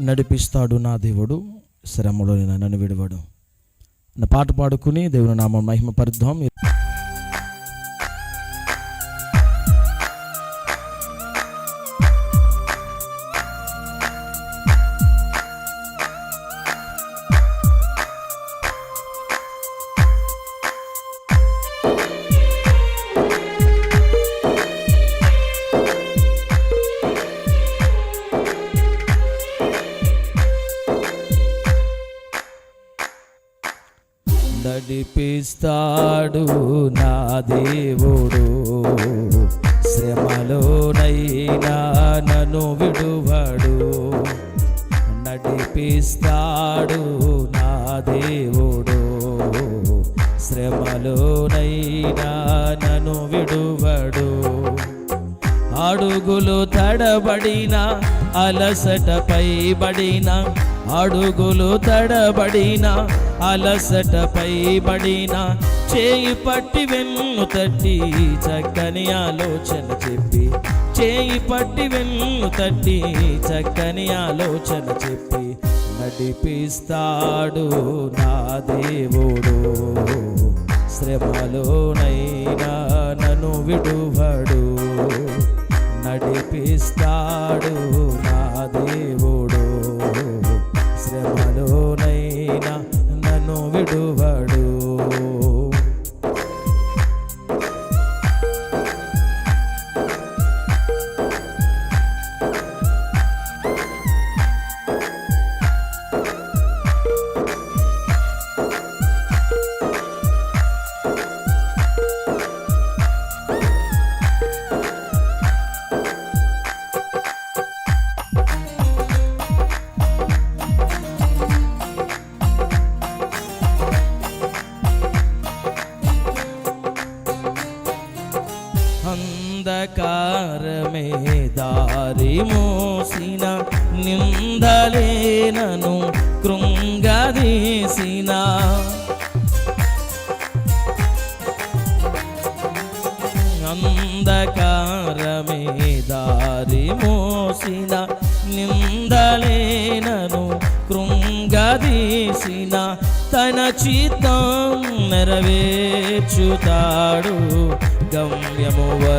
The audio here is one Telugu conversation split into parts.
నడిపిస్తాడు నా దేవుడు. శ్రమలో నన్ను విడవడు. నా పాట పాడుకుని దేవుని నామం మహిమ పరిద్దాం నడిపిస్తాడు నా దేవుడు. శ్రమలోనైనా నన్ను విడువడు. నడిపిస్తాడు నా దేవుడు. శ్రమలోనైనా నన్ను విడువడు. అడుగులు తడబడిన అలసటపై పడిన అడుగులు తడబడిన అలసటపై బడిన చేయి పట్టి వెన్ను తట్టి చక్కని ఆలోచన చెప్పి చేయి పట్టి వెన్ను తట్టి చక్కని ఆలోచన చెప్పి నడిపిస్తాడు నా దేవుడు. శ్రమలోనైనా నన్ను విడువడు. నడిపిస్తాడు నా దేవుడు. శ్రమలోనైనా నన్ను విడువడు దారి మోసిన నిందలేనను కృంగదీసిన. అంధకారమే దారి మోసిన నిందలేనను కృంగదీసిన. తన చిత్తం నెరవేర్చుతాడు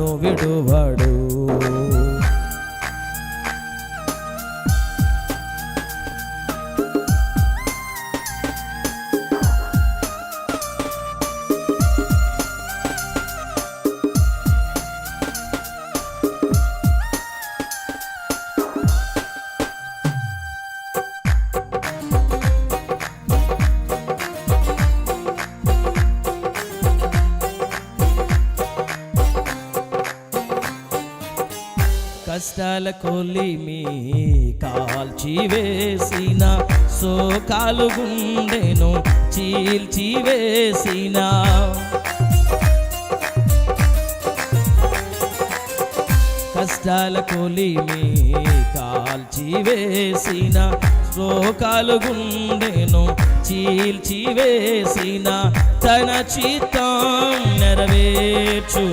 నన్ను విడువడు. కష్టాల కొలిమి కాల్చి వేసిన సోకాలు గుండెను చీల్చి వేసిన. కష్టాల కొలిమి కాల్చి వేసిన శ్లోకాలు గుండెను చీల్చి వేసిన. తన చిత్తం నెరవేర్చుతాడు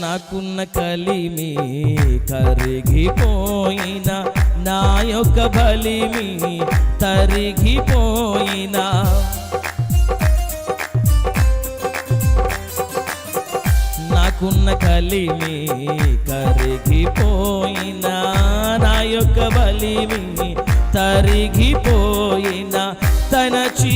నాకున్న కలిమి కరిగిపోయిన నా యొక్క బలిమి తరిగిపోయినా. నాకున్న కలిమి కరిగిపోయినా నా యొక్క బలిమి తరిగిపోయినా తన చీ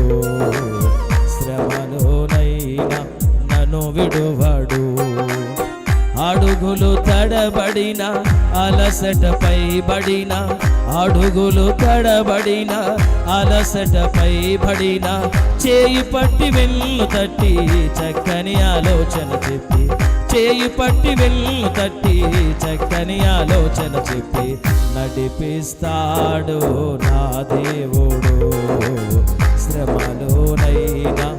విడువాడు. అడుగులు తడబడిన అలసటపై బడిన అడుగులు తడబడిన అలసటపై బడిన చేయి పట్టి వెళ్ళు తట్టి చక్కని ఆలోచన చెప్పి చేయి పట్టి వెళ్ళు తట్టి చక్కని ఆలోచన చెప్పి నడిపిస్తాడు నా దేవుడు. శ్రమలోనైనా